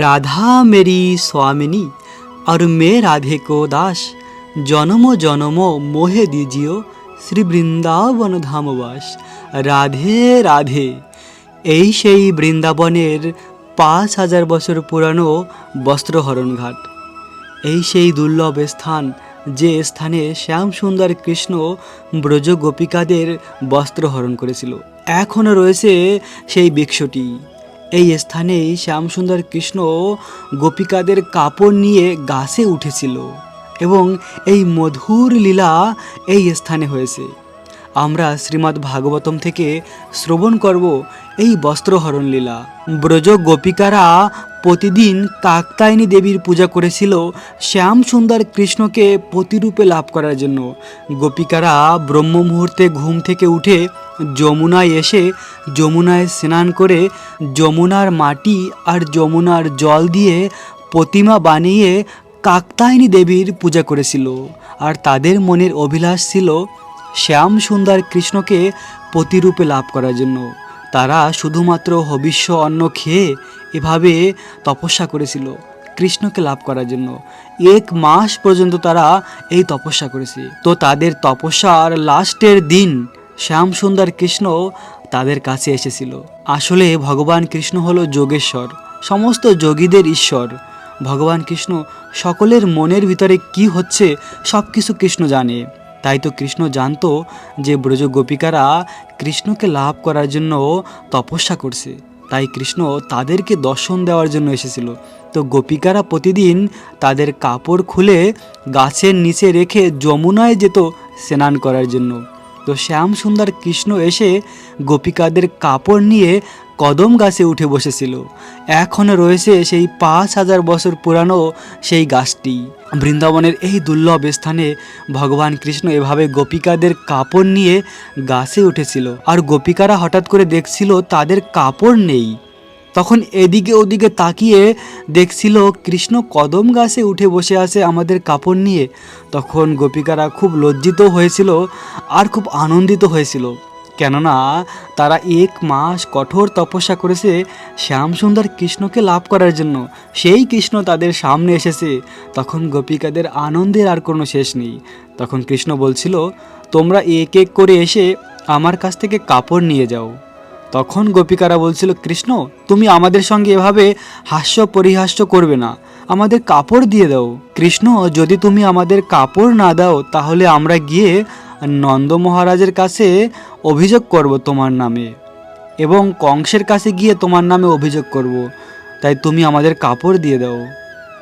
राधा मेरी स्वामिनी और मैं राधे को दास জনম জনম মোহে দিজিও শ্রী বৃন্দাবন ধামবাস রাধে রাধে এই সেই বৃন্দাবনের পাঁচ হাজার বছর পুরানো বস্ত্রহরণ ঘাট এই সেই দুর্লভ স্থান যে স্থানে শ্যাম সুন্দর কৃষ্ণ ব্রজ গোপিকাদের বস্ত্রহরণ করেছিল এখনও রয়েছে সেই বৃক্ষটি এই স্থানেই শ্যামসুন্দর কৃষ্ণ গোপিকাদের কাপড় নিয়ে গাছে উঠেছিল এবং এই মধুর লীলা এই স্থানে হয়েছে। আমরা শ্রীমদ্ ভাগবতম থেকে শ্রবণ করব এই বস্ত্রহরণ লীলা। ব্রজ গোপিকারা প্রতিদিন কাকতায়নী দেবীর পূজা করেছিল শ্যাম সুন্দর কৃষ্ণকে প্রতিরূপে লাভ করার জন্য। গোপিকারা ব্রহ্ম মুহূর্তে ঘুম থেকে উঠে যমুনায় এসে যমুনায় স্নান করে যমুনার মাটি আর যমুনার জল দিয়ে প্রতিমা বানিয়ে কাকতায়নী দেবীর পূজা করেছিল। আর তাদের মনের অভিলাষ ছিল শ্যাম সুন্দর কৃষ্ণকে প্রতিরূপে লাভ করার জন্য। তারা শুধুমাত্র হবিষ্য অন্ন খেয়ে এভাবে তপস্যা করেছিল কৃষ্ণকে লাভ করার জন্য। এক মাস পর্যন্ত তারা এই তপস্যা করেছে। তো তাদের তপস্যার লাস্টের দিন শ্যাম সুন্দর কৃষ্ণ তাদের কাছে এসেছিল। আসলে ভগবান কৃষ্ণ হলো যোগেশ্বর, সমস্ত যোগীদের ঈশ্বর। ভগবান কৃষ্ণ সকলের মনের ভিতরে কি হচ্ছে সব কিছু কৃষ্ণ জানে। তাই তো কৃষ্ণ জানতো যে ব্রজ গোপিকারা কৃষ্ণকে লাভ করার জন্য তপস্যা করছে। তাই কৃষ্ণ তাদেরকে দর্শন দেওয়ার জন্য এসেছিল। তো গোপিকারা প্রতিদিন তাদের কাপড় খুলে গাছের নিচে রেখে যমুনায় যেত স্নান করার জন্য। তো শ্যাম সুন্দর কৃষ্ণ এসে গোপিকাদের কাপড় নিয়ে কদম গাছে উঠে বসেছিল। এখনও রয়েছে সেই পাঁচ হাজার বছর পুরানো সেই গাছটি। বৃন্দাবনের এই দুর্লভ স্থানে ভগবান কৃষ্ণ এভাবে গোপিকাদের কাপড় নিয়ে গাছে উঠেছিল। আর গোপিকারা হঠাৎ করে দেখছিল তাদের কাপড় নেই। তখন এদিকে ওদিকে তাকিয়ে দেখছিল কৃষ্ণ কদম গাছে উঠে বসে আছে আমাদের কাপড় নিয়ে। তখন গোপিকারা খুব লজ্জিত হয়েছিল আর খুব আনন্দিত হয়েছিল। কেননা তারা এক মাস কঠোর তপস্যা করেছে শ্যামসুন্দর কৃষ্ণকে লাভ করার জন্য। সেই কৃষ্ণ তাদের সামনে এসেছে। তখন গোপিকাদের আনন্দের আর কোনো শেষ নেই। তখন কৃষ্ণ বলছিল, তোমরা এক এক করে এসে আমার কাছ থেকে কাপড় নিয়ে যাও। তখন গোপিকারা বলছিল, কৃষ্ণ, তুমি আমাদের সঙ্গে এভাবে হাস্য পরিহাস্য করবে না। আমাদের কাপড় দিয়ে দাও। কৃষ্ণ, যদি তুমি আমাদের কাপড় না দাও, তাহলে আমরা গিয়ে নন্দ মহারাজের কাছে অভিযোগ করব তোমার নামে এবং কংসের কাছে গিয়ে তোমার নামে অভিযোগ করব। তাই তুমি আমাদের কাপড় দিয়ে দাও।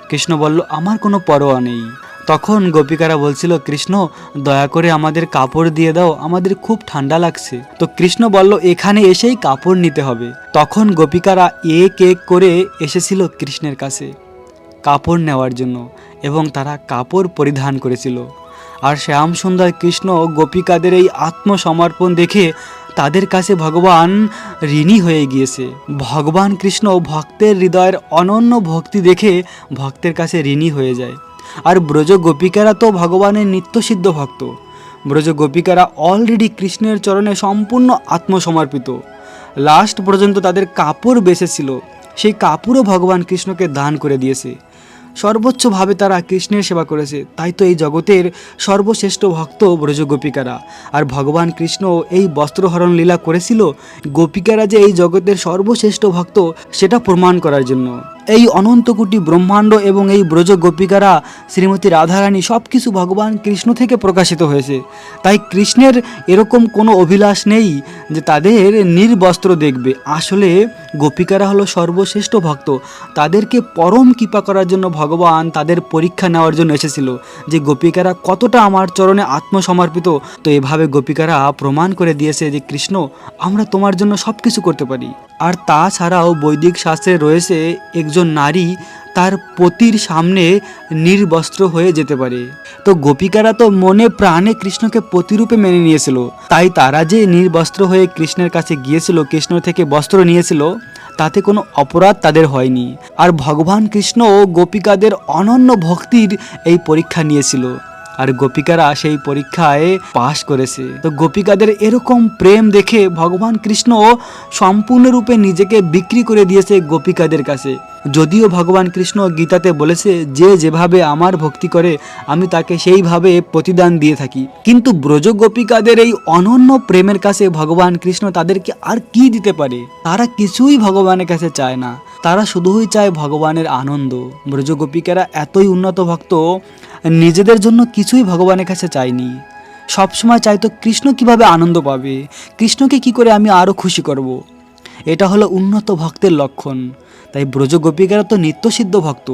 কৃষ্ণ বলল, আমার কোনো পরোয়া নেই। তখন গোপিকারা বলছিল, কৃষ্ণ, দয়া করে আমাদের কাপড় দিয়ে দাও, আমাদের খুব ঠান্ডা লাগছে। তো কৃষ্ণ বলল, এখানে এসেই কাপড় নিতে হবে। তখন গোপিকারা এক এক করে এসেছিল কৃষ্ণের কাছে কাপড় নেওয়ার জন্য এবং তারা কাপড় পরিধান করেছিল। আর শ্যাম সুন্দর কৃষ্ণ গোপিকাদের এই আত্মসমর্পণ দেখে তাদের কাছে ভগবান ঋণী হয়ে গিয়েছে। ভগবান কৃষ্ণ ভক্তের হৃদয়ের অনন্য ভক্তি দেখে ভক্তের কাছে ঋণী হয়ে যায়। আর ব্রজ গোপিকারা তো ভগবানের নিত্যসিদ্ধ ভক্ত। ব্রজ গোপিকারা অলরেডি কৃষ্ণের চরণে সম্পূর্ণ আত্মসমর্পিত। লাস্ট পর্যন্ত তাদের কাপড় বেঁচেছিল। সেই কাপড়ও ভগবান কৃষ্ণকে দান করে দিয়েছে। সর্বোচ্চভাবে তারা কৃষ্ণের সেবা করেছে, তাই তো এই জগতের সর্বশ্রেষ্ঠ ভক্ত ব্রজ গোপিকারা। আর ভগবান কৃষ্ণ এই বস্ত্রহরণ লীলা করেছিল গোপিকারা যে এই জগতের সর্বশ্রেষ্ঠ ভক্ত, সেটা প্রমাণ করার জন্য। এই অনন্ত কোটি ব্রহ্মাণ্ড এবং এই ব্রজ গোপিকারা, শ্রীমতী রাধারানী সব কিছু ভগবান কৃষ্ণ থেকে প্রকাশিত হয়েছে। তাই কৃষ্ণের এরকম কোনো অভিলাষ নেই যে তাদের নির্বস্ত্র দেখবে। আসলে গোপিকারা হলো সর্বশ্রেষ্ঠ ভক্ত। তাদেরকে পরম কৃপা করার জন্য ভগবান তাদের পরীক্ষা নেওয়ার জন্য এসেছিল। যে গোপিকারা কতটা আমার চরণে আত্মসমর্পিত, তো এভাবে গোপিকারা প্রমাণ করে দিয়েছে যে, কৃষ্ণ, আমরা তোমার জন্য সব কিছু করতে পারি। আর তাছাড়াও বৈদিক শাস্ত্রে রয়েছে, একজন নারী তার পতির সামনে নির্বস্ত্র হয়ে যেতে পারে। তো গোপিকারা তো মনে প্রাণে কৃষ্ণকে পতিরূপে মেনে নিয়েছিল। তাই তারা যে নির্বস্ত্র হয়ে কৃষ্ণের কাছে গিয়েছিল, কৃষ্ণ থেকে বস্ত্র নিয়েছিল, তাতে কোনো অপরাধ তাদের হয়নি। আর ভগবান কৃষ্ণ গোপিকাদের অনন্য ভক্তির এই পরীক্ষা নিয়েছিল। আর গোপিকারা সেই পরীক্ষায় পাশ করেছে। তো গোপিকাদের এরকম প্রেম দেখে ভগবান কৃষ্ণ সম্পূর্ণরূপে নিজেকে বিক্রি করে দিয়েছে গোপিকাদের কাছে। যদিও ভগবান কৃষ্ণ গীতাতে বলেছে, যে যেভাবে আমার ভক্তি করে, আমি তাকে সেইভাবে প্রতিদান দিয়ে থাকি। কিন্তু ব্রজ গোপিকাদের এই অনন্য প্রেমের কাছে ভগবান কৃষ্ণ তাদেরকে আর কি দিতে পারে? তারা কিছুই ভগবানের কাছে চায় না। তারা শুধুই চায় ভগবানের আনন্দ। ব্রজ গোপিকারা এতই উন্নত ভক্ত নিজেদের জন্য কিছুই ভগবানের কাছে চাইনি সবসময় চাইতো কৃষ্ণ কীভাবে আনন্দ পাবে, কৃষ্ণকে কি করে আমি আরও খুশি করব। এটা হলো উন্নত ভক্তের লক্ষণ তাই ব্রজ গোপিকারা তো নিত্যসিদ্ধ ভক্ত।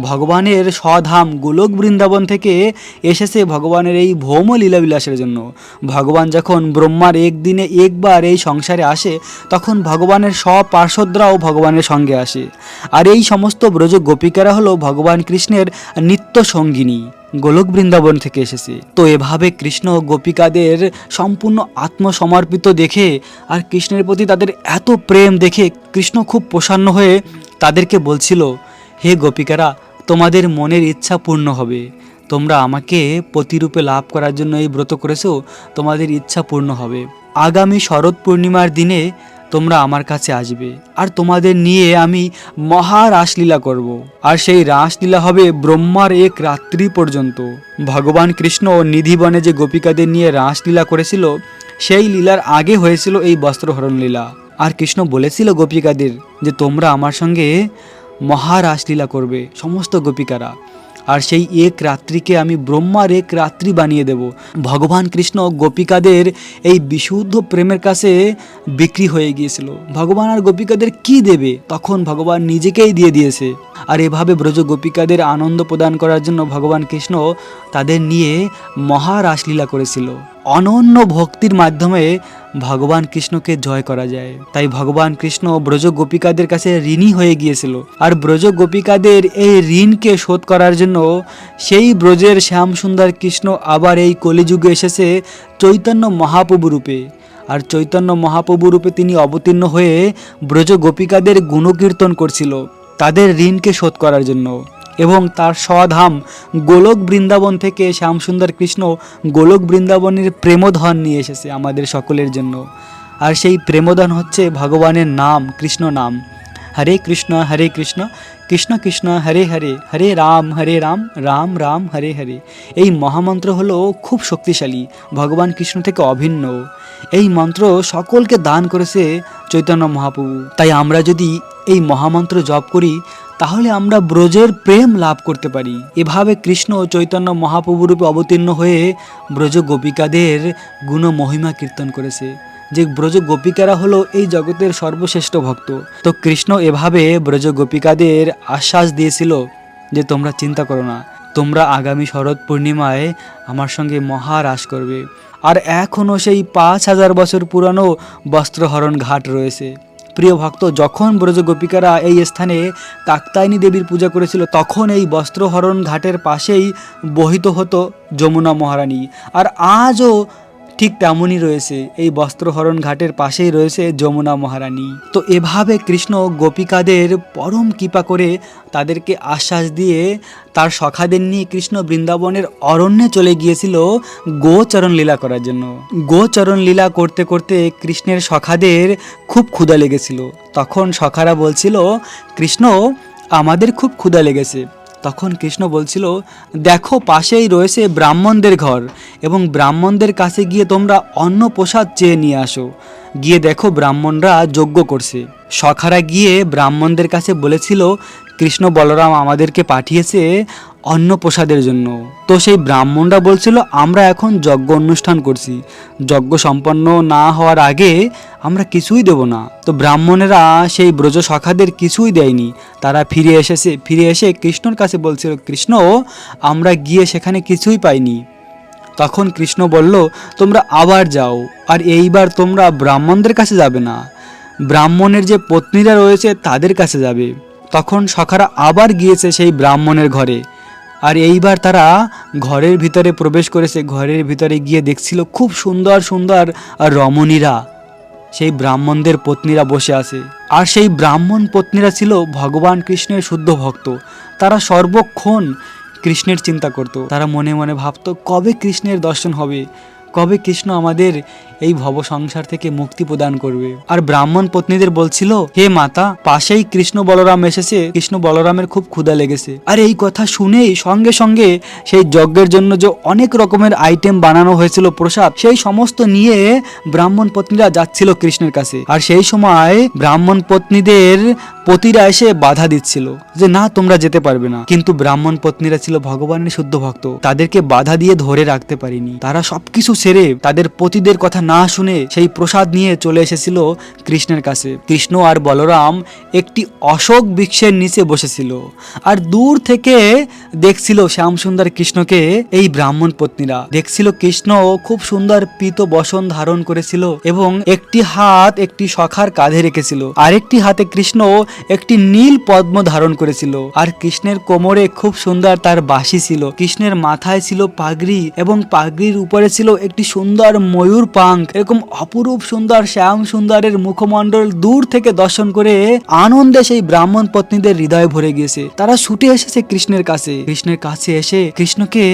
ভগবানের স্বধাম গোলক বৃন্দাবন থেকে এসেছে ভগবানের এই ভৌম লীলাবিলাসের জন্য। ভগবান যখন ব্রহ্মার একদিনে একবার এই সংসারে আসে, তখন ভগবানের স্বপার্শ্বদরাও ভগবানের সঙ্গে আসে। আর এই সমস্ত ব্রজ গোপিকারা হলো ভগবান কৃষ্ণের নিত্য সঙ্গিনী। গোলক বৃন্দাবন থেকে এসেছে। তো এভাবে কৃষ্ণ গোপিকাদের সম্পূর্ণ আত্মসমর্পিত দেখে আর কৃষ্ণের প্রতি তাদের এত প্রেম দেখে কৃষ্ণ খুব প্রসন্ন হয়ে তাদেরকে বলছিল, হে গোপিকারা, তোমাদের মনের ইচ্ছা পূর্ণ হবে। তোমরা আমাকে প্রতিরূপে লাভ করার জন্য এই ব্রত করেছ, তোমাদের ইচ্ছা পূর্ণ হবে। আগামী শরৎ পূর্ণিমার দিনে তোমরা আমার কাছে আসবে। আর তোমাদের নিয়ে আমি মহা রাসলীলা করব। আর সেই রাসলীলা হবে ব্রহ্মার এক রাত্রি পর্যন্ত। ভগবান কৃষ্ণ নিধিবনে যে গোপিকাদের নিয়ে রাসলীলা করেছিল, সেই লীলার আগে হয়েছিল এই বস্ত্রহরণ লীলা। আর কৃষ্ণ বলেছিল গোপিকাদের যে তোমরা আমার সঙ্গে মহা রাসলীলা করবে, সমস্ত গোপিকারা। আর সেই এক রাত্রিকে আমি ব্রহ্মার এক রাত্রি বানিয়ে দেব। ভগবান কৃষ্ণ গোপিকাদের এই বিশুদ্ধ প্রেমের কাছে বিক্রি হয়ে গিয়েছিল। ভগবান আর গোপিকাদের কি দেবে? তখন ভগবান নিজেকেই দিয়ে দিয়েছে। আর এভাবে ব্রজ গোপিকাদের আনন্দ প্রদান করার জন্য ভগবান কৃষ্ণ তাদের নিয়ে মহারাসলীলা করেছিল। অনন্য ভক্তির মাধ্যমে ভগবান কৃষ্ণকে জয় করা যায়। তাই ভগবান কৃষ্ণ ব্রজ গোপিকাদের কাছে ঋণী হয়ে গিয়েছিল। আর ব্রজ গোপিকাদের এই ঋণকে শোধ করার জন্য সেই ব্রজের শ্যাম সুন্দর কৃষ্ণ আবার এই কলিযুগে এসেছে চৈতন্য মহাপ্রভু রূপে। আর চৈতন্য মহাপ্রভু রূপে তিনি অবতীর্ণ হয়ে ব্রজ গোপিকাদের গুণকীর্তন করছিল। তাদের ঋণকে শোধ করার জন্য। এবং তার স্বধাম গোলক বৃন্দাবন থেকে শ্যামসুন্দর কৃষ্ণ গোলক বৃন্দাবনের প্রেমধন নিয়ে এসেছে আমাদের সকলের জন্য। আর সেই প্রেমধন হচ্ছে ভগবানের নাম, কৃষ্ণ নাম। হরে কৃষ্ণ হরে কৃষ্ণ কৃষ্ণ কৃষ্ণ, হরে হরে হরে রাম হরে রাম রাম রাম, হরে হরে। এই মহামন্ত্র হলো খুব শক্তিশালী, ভগবান কৃষ্ণ থেকে অভিন্ন। এই মন্ত্র সকলকে দান করেছে চৈতন্য মহাপ্রভু। তাই আমরা যদি এই মহামন্ত্র জপ করি তাহলে আমরা ব্রজের প্রেম লাভ করতে পারি। এভাবে কৃষ্ণ ও চৈতন্য মহাপ্রভুরূপে অবতীর্ণ হয়ে ব্রজ গোপিকাদের গুণ মহিমা কীর্তন করেছে। যে ব্রজ গোপিকারা হলো এই জগতের সর্বশ্রেষ্ঠ ভক্ত। তো কৃষ্ণ এভাবে ব্রজ গোপিকাদের আশ্বাস দিয়েছিল যে তোমরা চিন্তা করো না, তোমরা আগামী শরৎ পূর্ণিমায় আমার সঙ্গে মহারাস করবে। আর এখনও সেই পাঁচ হাজার বছর পুরানো বস্ত্রহরণ ঘাট রয়েছে। প্রিয় ভক্ত, যখন ব্রজ গোপিকারা এই স্থানে কাকতায়নী দেবীর পূজা করেছিল, তখন এই বস্ত্রহরণ ঘাটের পাশেই বহিত হতো যমুনা মহারানী। আর আজও ঠিক তেমনই রয়েছে। এই বস্ত্রহরণ ঘাটের পাশেই রয়েছে যমুনা মহারানী। তো এভাবে কৃষ্ণ গোপিকাদের পরম কৃপা করে তাদেরকে আশ্বাস দিয়ে তার সখাদের নিয়ে কৃষ্ণ বৃন্দাবনের অরণ্যে চলে গিয়েছিল গোচরণ লীলা করার জন্য। গোচরণ লীলা করতে করতে কৃষ্ণের সখাদের খুব ক্ষুধা লেগেছিল। তখন সখারা বলছিল, কৃষ্ণ, আমাদের খুব ক্ষুধা লেগেছে। তখন কৃষ্ণ বলছিল, দেখো, পাশেই রয়েছে ব্রাহ্মণদের ঘর এবং ব্রাহ্মণদের কাছে গিয়ে তোমরা অন্ন প্রসাদ চেয়ে নিয়ে আসো। গিয়ে দেখো ব্রাহ্মণরা যজ্ঞ করছে। সখারা গিয়ে ব্রাহ্মণদের কাছে বলেছিল, কৃষ্ণ বলরাম আমাদেরকে পাঠিয়েছে অন্ন প্রসাদের জন্য। তো সেই ব্রাহ্মণরা বলছিল, আমরা এখন যজ্ঞ অনুষ্ঠান করছি। যজ্ঞ সম্পন্ন না হওয়ার আগে আমরা কিছুই দেব না। তো ব্রাহ্মণেরা সেই ব্রজ সখাদের কিছুই দেয়নি। তারা ফিরে এসেছে, ফিরে এসে কৃষ্ণর কাছে বলছিল, কৃষ্ণ, আমরা গিয়ে সেখানে কিছুই পাইনি। তখন কৃষ্ণ বলল, তোমরা আবার যাও, আর এইবার তোমরা ব্রাহ্মণদের কাছে যাবে না। ব্রাহ্মণের যে পত্নীরা রয়েছে তাদের কাছে যাবে। তখন সখারা আবার গিয়েছে সেই ব্রাহ্মণের ঘরে। আর এইবার তারা ঘরের ভিতরে প্রবেশ করেছে। ঘরের ভিতরে গিয়ে দেখছিল খুব সুন্দর সুন্দর আর রমণীরা, সেই ব্রাহ্মণদের পত্নীরা বসে আছে। আর সেই ব্রাহ্মণ পত্নীরা ছিল ভগবান কৃষ্ণের শুদ্ধ ভক্ত। তারা সর্বক্ষণ কৃষ্ণের চিন্তা করত। তারা মনে মনে ভাবত কবে কৃষ্ণের দর্শন হবে? কবে কৃষ্ণ আমাদের এই ভব সংসার থেকে মুক্তি প্রদান করবে? আর ব্রাহ্মণ পত্নীদের বলছিল, হে মাতা, পাশেই কৃষ্ণ বলরাম এসেছে। কৃষ্ণ বলরামের খুব ক্ষুধা লেগেছে। আর এই কথা শুনেই সঙ্গে সঙ্গে সেই যজ্ঞের জন্য যে অনেক রকমের আইটেম বানানো হয়েছিল প্রসাদ, সেই সমস্ত নিয়ে ব্রাহ্মণ পত্নীরা যাচ্ছিল কৃষ্ণের কাছে। আর সেই সময় ব্রাহ্মণ পত্নীদের পতিরা এসে বাধা দিচ্ছিল, যে না, তোমরা যেতে পারবে না। কিন্তু ব্রাহ্মণ পত্নীরা ছিল ভগবানের শুদ্ধ ভক্ত। তাদেরকে বাধা দিয়ে ধরে রাখতে পারিনি। তারা সবকিছু ছেড়ে তাদের পতিদের কথা না শুনে সেই প্রসাদ নিয়ে চলে এসেছিল কৃষ্ণের কাছে। কৃষ্ণ আর বলরাম একটি অশোক বৃক্ষের নিচে বসেছিল আর দূর থেকে দেখছিল শ্যামসুন্দর কৃষ্ণকে, এই ব্রাহ্মণ পত্নীরা। দেখছিল কৃষ্ণ খুব সুন্দর পীত বসন ধারণ করেছিল এবং একটি হাত একটি সখার কাঁধে রেখেছিল। আরেকটি হাতে কৃষ্ণ একটি নীল পদ্ম ধারণ করেছিল আর কৃষ্ণের কোমরে খুব সুন্দর তার বাসি ছিল। কৃষ্ণের মাথায় ছিল পাগড়ি এবং পাগড়ির উপরে ছিল একটি সুন্দর ময়ূর পাঙ্ক। এরকম অপরূপ সুন্দর শ্যাম সুন্দরের মুখমণ্ডল দূর থেকে দর্শন করে আনন্দে সেই ব্রাহ্মণ পত্নীদের হৃদয় ভরে গিয়েছে। তারা ছুটে এসেছে কৃষ্ণের কাছে। কৃষ্ণের কাছে এসে কৃষ্ণকে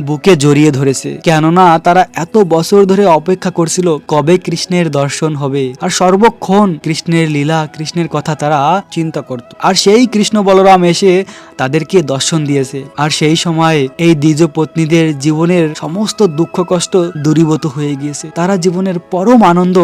বুকে জড়িয়ে ধরেছে। কেননা তারা এত বছর ধরে অপেক্ষা করছিল কবে কৃষ্ণের দর্শন হবে। আর সর্বক্ষণ কৃষ্ণের লীলা, কৃষ্ণের কথা তারা চিন্তা করত। আর সেই কৃষ্ণ বলরাম এসে তাদেরকে দর্শন দিয়েছে। আর সেই সময় এই দ্বিজ পত্নীদের জীবনের সমস্ত দুঃখ কষ্ট দূরীভূত হয়ে গিয়েছে। তারা জীবনের পরম আনন্দ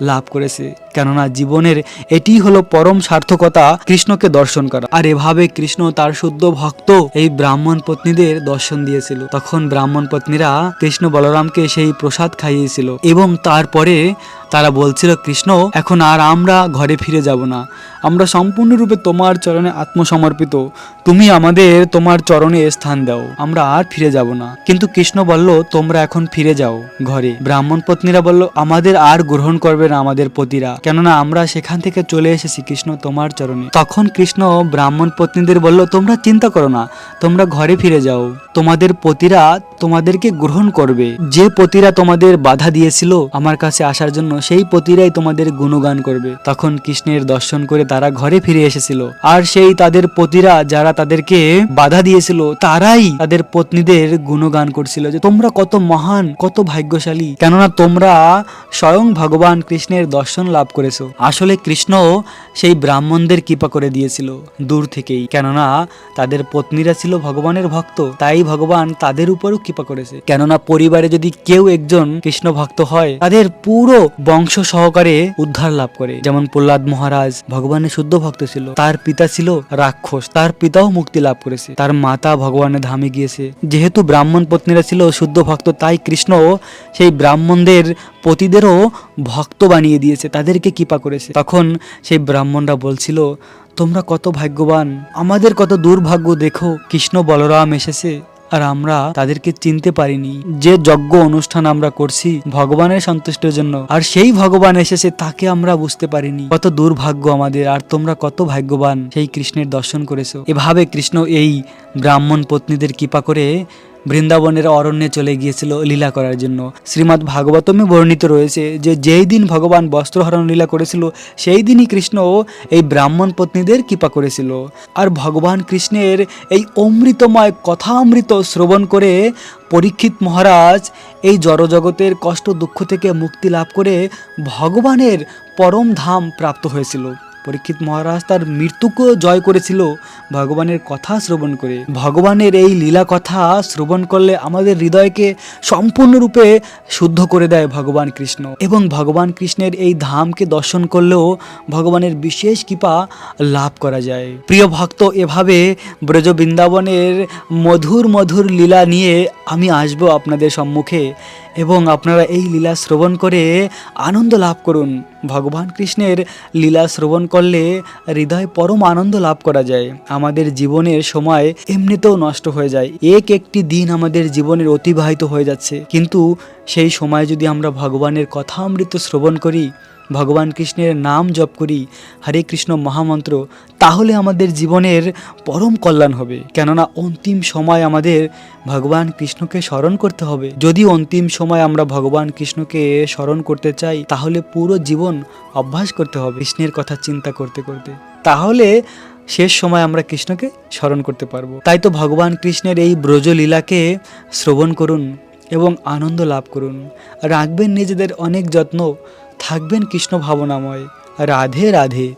লাভ করেছে। কেননা জীবনের এটি হলো পরম সার্থকতা, কৃষ্ণকে দর্শন করা। আর এভাবে কৃষ্ণ তার শুদ্ধ ভক্ত এই ব্রাহ্মণ পত্নীদের দর্শন দিয়েছিল। তখন ব্রাহ্মণ পত্নীরা কৃষ্ণ বলরামকে সেই প্রসাদ খাইয়েছিল এবং তারপরে তারা বলছিল, কৃষ্ণ, এখন আর আমরা ঘরে ফিরে যাব না। আমরা সম্পূর্ণরূপে তোমার চরণে আত্মসমর্পিত। তুমি আমাদের তোমার চরণে স্থান দাও। আমরা আর ফিরে যাব না। কিন্তু কৃষ্ণ বলল, তোমরা এখন ফিরে যাও ঘরে। ব্রাহ্মণ পত্নীরা বলল, আমাদের আর গ্রহণ করবে না আমাদের পতিরা। কেননা আমরা সেখান থেকে চলে এসেছি কৃষ্ণ তোমার চরণে। তখন কৃষ্ণ ব্রাহ্মণ পত্নীদের বলল, তোমরা চিন্তা করো না, তোমরা ঘরে ফিরে যাও। তোমাদের পতিরা তোমাদেরকে গ্রহণ করবে। যে পতিরা তোমাদের বাধা দিয়েছিল আমার কাছে আসার জন্য, সেই পতিরাই তোমাদের গুণগান করবে। তখন কৃষ্ণের দর্শন করে তারা ঘরে ফিরে এসেছিল। আর সেই তাদের পতিরা যারা তাদেরকে বাধা দিয়েছিল, তারাই তাদের পত্নীদের গুণগান করছিল যে, তোমরা কত মহান, কত ভাগ্যশালী। কেননা তোমরা স্বয়ং ভগবান কৃষ্ণের দর্শন লাভ করেছ। আসলে কৃষ্ণ সেই ব্রাহ্মণদের কৃপা করে দিয়েছিল দূর থেকেই। কেননা তাদের পত্নীরা ছিল ভগবানের ভক্ত, তাই ভগবান তাদের উপরও কৃপা করেছে। কেননা পরিবারে যদি কেউ একজন কৃষ্ণ ভক্ত হয়, তাদের পুরো বংশ সহকারে উদ্ধার লাভ করে। যেমন প্রহ্লাদ মহারাজ ভগবানের শুদ্ধ ভক্ত ছিল, তার পিতা ছিল রাক্ষস, তার পিতাও মুক্তি লাভ করেছে। তার মাতা ভগবানের ধামে গিয়েছে। যেহেতু ব্রাহ্মণ পত্নীরা ছিল শুদ্ধ ভক্ত, তাই কৃষ্ণ সেই ব্রাহ্মণদের পতিদেরও ভক্ত বানিয়ে দিয়েছে, তাদেরকে কৃপা করেছে। তখন সেই ব্রাহ্মণরা বলছিল, তোমরা কত ভাগ্যবান, আমাদের কত দুর্ভাগ্য, দেখো, কৃষ্ণ বলরাম এসেছে, আর আমরা তাদেরকে চিনতে পারিনি। যে যজ্ঞ অনুষ্ঠান আমরা করছি, ভগবানের সন্তুষ্টের জন্য, আর সেই ভগবান এসেছে, তাকে আমরা বুঝতে পারিনি। কত দুর্ভাগ্য আমাদের, আর তোমরা কত ভাগ্যবান, সেই কৃষ্ণের দর্শন করেছ। এভাবে কৃষ্ণ এই ব্রাহ্মণ পত্নীদের কৃপা করে বৃন্দাবনের অরণ্যে চলে গিয়েছিল লীলা করার জন্য। শ্রীমৎ ভাগবতমে বর্ণিত রয়েছে যে, যেই দিন ভগবান বস্ত্রহরণ লীলা করেছিল, সেই দিনই কৃষ্ণ এই ব্রাহ্মণ পত্নীদের কৃপা করেছিল। আর ভগবান কৃষ্ণের এই অমৃতময় কথামৃত শ্রবণ করে পরীক্ষিত মহারাজ এই জড়জগতের কষ্ট দুঃখ থেকে মুক্তি লাভ করে ভগবানের পরম ধাম প্রাপ্ত হয়েছিল। পরীক্ষিত মহারাজ তার মৃত্যুকেও জয় করেছিল ভগবানের কথা শ্রবণ করে। ভগবানের এই লীলা কথা শ্রবণ করলে আমাদের হৃদয়কে সম্পূর্ণরূপে শুদ্ধ করে দেয় ভগবান কৃষ্ণ। এবং ভগবান কৃষ্ণের এই ধামকে দর্শন করলেও ভগবানের বিশেষ কৃপা লাভ করা যায়। প্রিয় ভক্ত, এভাবে ব্রজ বৃন্দাবনের মধুর মধুর লীলা নিয়ে আমি আসব আপনাদের সম্মুখে। এবং আপনারা এই লীলা শ্রবণ করে আনন্দ লাভ করুন। ভগবান কৃষ্ণের লীলা শ্রবণ করলে হৃদয় পরম আনন্দ লাভ করা যায়। আমাদের জীবনের সময় এমনিতেও নষ্ট হয়ে যায়। এক একটি দিন আমাদের জীবনের অতিবাহিত হয়ে যাচ্ছে। কিন্তু সেই সময় যদি আমরা ভগবানের কথা অমৃত শ্রবণ করি ভগবান কৃষ্ণের নাম জপ করি, হরে কৃষ্ণ মহামন্ত্র, তাহলে আমাদের জীবনের পরম কল্যাণ হবে। কেননা অন্তিম সময় আমাদের ভগবান কৃষ্ণকে স্মরণ করতে হবে। যদি অন্তিম সময় আমরা ভগবান কৃষ্ণকে স্মরণ করতে চাই, তাহলে পুরো জীবন অভ্যাস করতে হবে কৃষ্ণের কথা চিন্তা করতে করতে। তাহলে শেষ সময় আমরা কৃষ্ণকে স্মরণ করতে পারব। তাই তো ভগবান কৃষ্ণের এই ব্রজলীলাকে শ্রবণ করুন এবং আনন্দ লাভ করুন। রাখবেন নিজেদের অনেক যত্ন থাকবেন কৃষ্ণ ভাবনাময়। রাধে রাধে।